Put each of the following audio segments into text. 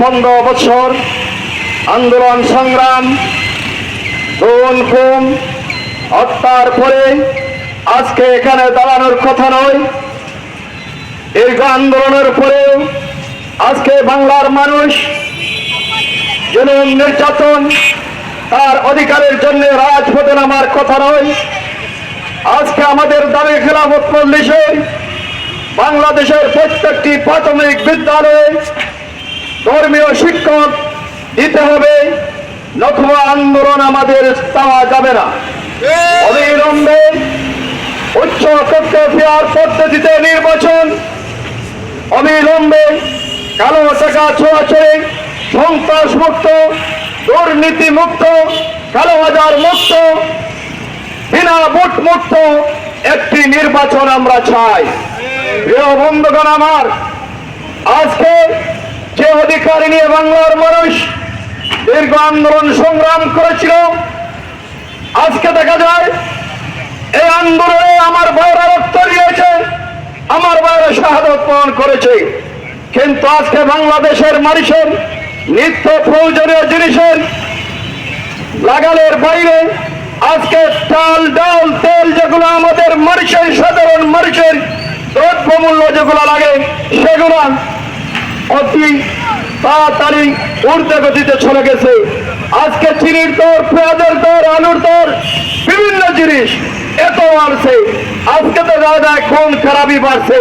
পনেরো বছর আন্দোলন, সংগ্রাম খুন খুন, হত্যার পরে আজকে এখানে দাঁড়ানোর কথা নয়। দীর্ঘ আন্দোলনের পরেও আজকে বাংলার মানুষ জুলুম, নির্যাতন তার অধিকারের জন্য রাজপথে নামার কথা নয়। আজকে আমাদের দাবি খেলাফত মজলিসে বাংলাদেশের প্রত্যেকটি প্রাথমিক বিদ্যালয়ে ধর্মীয় শিক্ষক দিতে হবে, নতুবা আন্দোলন আমাদের পাওয়া যাবে না। অবিলম্বে উচ্চ কক্ষে ফেয়ার পদ্ধতিতে নির্বাচন, অবিলম্বে কালো টাকা ছোড়াছড়ি সন্ত্রাস মুক্ত দুর্নীতি মুক্ত কালো বাজার মুক্ত, বিনা ভোট মুক্ত একটি নির্বাচন আমরা চাই। প্রিয় বন্ধুগণ আমার, আজকে যে অধিকার নিয়ে বাংলার মানুষ দীর্ঘ আন্দোলন সংগ্রাম করেছিল, আজকে দেখা যায়, এই আন্দোলনে আমার ভাইয়েরা রক্ত দিয়েছে, আমার ভাইয়েরা শাহাদত বরণ করেছে। কিন্তু আজকে বাংলাদেশের মানুষের নিত্য প্রয়োজনীয় জিনিসের লাগালের বাইরে আজকে চাল ডাল, তেল যেগুলো আমাদের মানুষের সাধারণ মানুষের দ্রব্যমূল্য যেগুলো লাগে, সেগুলো অতি তাড়াতাড়ি ঊর্ধ্বে গতিতে চলে গেছে। আজকে চিনির দর, পেঁয়াজের দর, আলুর দর, বিভিন্ন জিনিস এত বাড়ছে। আজকে দেখা যায় খুন, খারাপই বাড়ছে।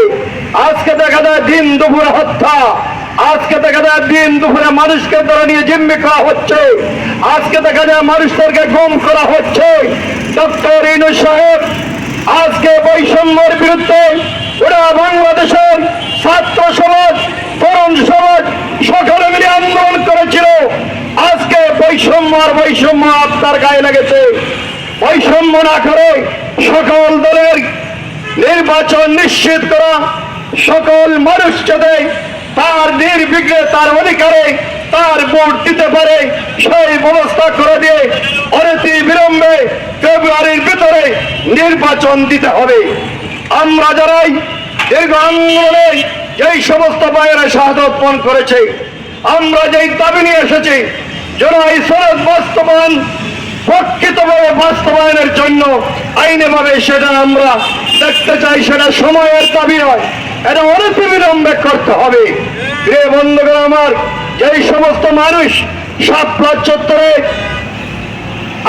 আজকে দেখা যায় দিন দুপুরে হত্যা। আজকে দেখা যায় দিন দুপুরে মানুষকে ধরে নিয়ে জিম্মি করা হচ্ছে। আজকে দেখা যায় মানুষদেরকে গুম করা হচ্ছে। ডক্টর ইনু সাহেব, আজকে বৈষম্যের বিরুদ্ধে ওরা বাংলাদেশের ছাত্র সমাজ সমাজ মিলে আন্দোলন করেছিল। আজকে বৈষম্য আর বৈষম্য গায়ে লেগেছে। বৈষম্য না করে সকল দলের নির্বাচন নিশ্চিত করা, সকল মানুষ যাতে তার নির্বিঘ্নে, তার অধিকারে তার ভোট দিতে পারে, সেই ব্যবস্থা করে দিয়ে অনতি বিলম্বে ফেব্রুয়ারির ভিতরে নির্বাচন দিতে হবে। আমরা যারাই দীর্ঘ আন্দোলনে যেই সমস্ত বাইরে শাহাদত পণ করেছে, আমরা যেই দাবি নিয়ে এসেছি যেন এই সনদ বাস্তবায়ন প্রকৃতভাবে বাস্তবায়নের জন্য আইনে ভাবে সেটা আমরা দেখতে চাই, সেটা সময়ের দাবি নয়, এটা অনতিবিলম্বে করতে হবে। রে বন্ধুগণ আমার, যেই সমস্ত মানুষ সাপলা চত্বরে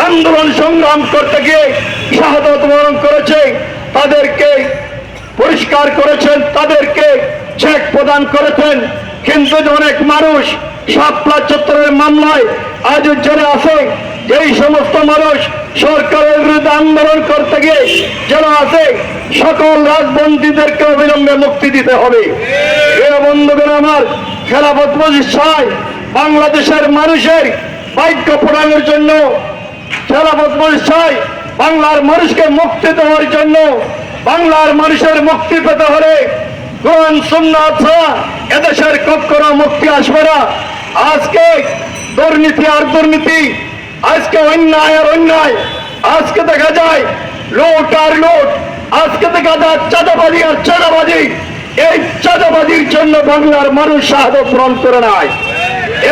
আন্দোলন সংগ্রাম করতে গিয়ে শাহাদত বরণ করেছে, তাদেরকে পরিষ্কার করেছেন, তাদেরকে চেক প্রদান করেছেন। কিন্তু অনেক মানুষ সাপলা চত্বরের মামলায় আজ জেলে আছে, যেই সমস্ত মানুষ সরকারের বিরুদ্ধে আন্দোলন করতে গিয়ে যেন আছে, সকল রাজবন্দীদেরকে অবিলম্বে মুক্তি দিতে হবে। এ বন্ধুগণ আমার মজিদ চাই বাংলাদেশের মানুষের বাক্য প্রদানের জন্য মজিদ চাই বাংলার মানুষকে মুক্তি দেওয়ার জন্য, বাংলার মানুষের মুক্তি পেতে হলে কোরআন, সুন্নাত ছাড়া এদেশের কখনো মুক্তি আসবে না। আজকে দুর্নীতি আর দুর্নীতি, আজকে অন্যায় আর অন্যায়, আজকে দেখা যায় লোট আর লোট, আজকে দেখা যায় চাঁদাবাজি আর চাঁদাবাজি। এই চাঁদাবাজির জন্য বাংলার মানুষ শাহাদ পূরণ করে নাই।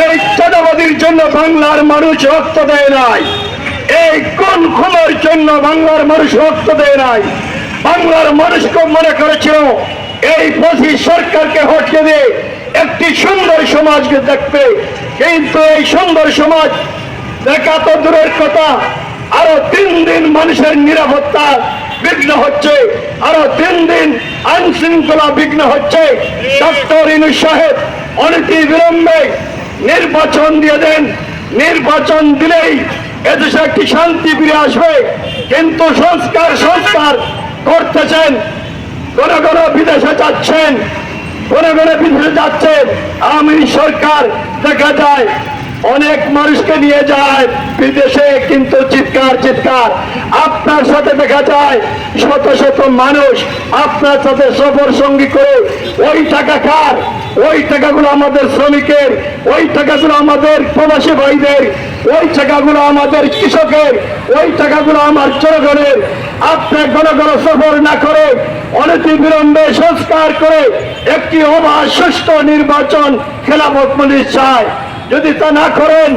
এই চাঁদাবাজির জন্য বাংলার মানুষ রক্ত দেয় নাই। এই কোন খুনের জন্য বাংলার মানুষ রক্ত দেয় নাই? বাংলার মানুষকে মনে করেছিল এই পঁচিশ সরকারকে হটকে দিয়ে একটি সুন্দর সমাজকে দেখবে। কিন্তু এই সুন্দর সমাজ দেখা তো দূরের কথা, আরও তিন দিন মানুষের নিরাপত্তা বিঘ্ন হচ্ছে, আরও তিন দিন আইন শৃঙ্খলা বিঘ্ন হচ্ছে। ডক্টর ইনু সাহেব অনতি বিলম্বে নির্বাচন দিয়ে দেন। নির্বাচন দিলেই এদেশে একটি শান্তি ফিরে আসবে। কিন্তু সংস্কার সংস্কার করতেছেন কোন কোন বিদেশে যাচ্ছেন কোন কোন বিদেশে যাচ্ছেন। আমি সরকার দেখা যায়, অনেক মানুষকে নিয়ে যায়, বিদেশে কিন্তু চিৎকার চিৎকার। আপনার সাথে দেখা যায়, শত শত মানুষ আপনার সাথে সফর সঙ্গী করে, ওই টাকা খার ওই টাকাগুলো আমাদের শ্রমিকের, ওই টাকাগুলো আমাদের প্রবাসী ভাইদের, ওই টাকাগুলো আমাদের কৃষকের, ওই টাকাগুলো আমার জনগণের। আপনি ঘন ঘন সফর না করে অনতি বিলম্বে সংস্কার করে একটি অবাধ, সুষ্ঠু নির্বাচন খেলাফত মন্দির চায়। যদি তা না করেন,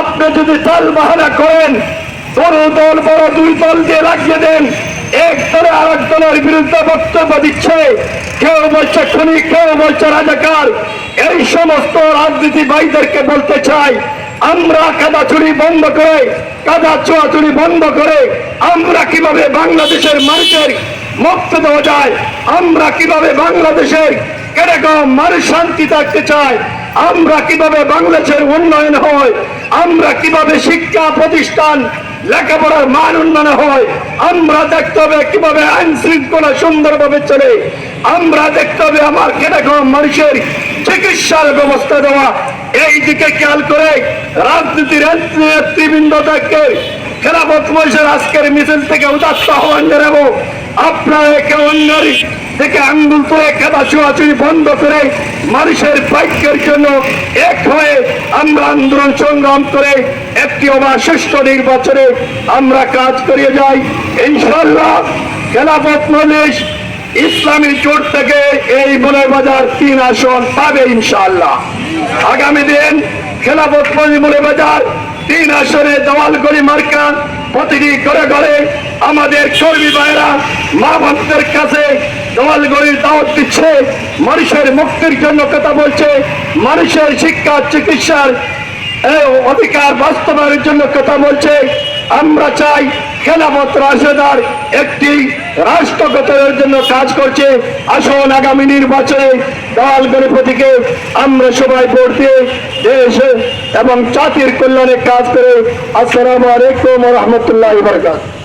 আপনি যদি তাল বাহানা করেন, বড় দল, বড় দুই দল দিয়ে লাগিয়ে দেন, এক দলে আর এক দলের বিরুদ্ধে বক্তব্য দিচ্ছে, কেউ বলছে খুনি, কেউ বলছে রাজাকার, এই সমস্ত রাজনীতি ভাইদেরকে বলতে চাই আমরা কাদা চুরি বন্ধ করে, কাদা চুরি বন্ধ করে, আমরা কীভাবে বাংলাদেশের মানুষের মুক্ত দেওয়া যায়, আমরা কীভাবে বাংলাদেশের এরকম মানুষ শান্তি থাকতে চায়, আমরা কীভাবে বাংলাদেশের উন্নয়ন হয়, আমরা কীভাবে শিক্ষা, প্রতিষ্ঠান, লেখাপড়ার মান উন্নয়ন হয়, আমরা দেখতে হবে কীভাবে আইন শৃঙ্খলা সুন্দরভাবে চলে, আমরা দেখতে হবে আমার কীরকম মানুষের চিকিৎসার ব্যবস্থা দেওয়া এই দিকে খেয়াল করে রাজনীতির নেতৃবৃন্দ থেকে খেলাফত মহিষের আজকের মিছিল থেকে উদাত্ত আহ্বান জানাব। আপনারা একে অন্যের থেকে আঙ্গুল তুলে খেলা চুয়াচুরি বন্ধ করে মানুষের ভাগ্যের জন্য এক হয়ে আমরা আন্দোলন সংগ্রাম করে একটি অবা সুষ্ঠু নির্বাচনে আমরা কাজ করিয়ে যাই। ইনশাল্লাহ খেলাফত মহিষ ইসলামী জোট থেকে এই বাজার তিন আসন পাবে ইনশাল্লাহ আগামী দিন খেলাফত বাজার তিন আসনে দেওয়ালগড়ি মার্কা প্রতিটি ঘরে ঘরে আমাদের কর্মী ভাইরা মা ভক্তের কাছে দেওয়ালগড়ির দাওয়াত দিচ্ছে, মানুষের মুক্তির জন্য কথা বলছে, মানুষের শিক্ষা, চিকিৎসার অধিকার বাস্তবায়নের জন্য কথা বলছে। আমরা চাই খেলাফত রাশেদার একটি রাষ্ট্র গঠনের জন্য কাজ করছে। আসুন আগামী নির্বাচনে দল গণপতিকে আমরা সবাই ভোট দিয়ে দেশ এবং জাতির কল্যাণে কাজ করে। আসসালামু আলাইকুম রহমতুল্লাহ বরকাত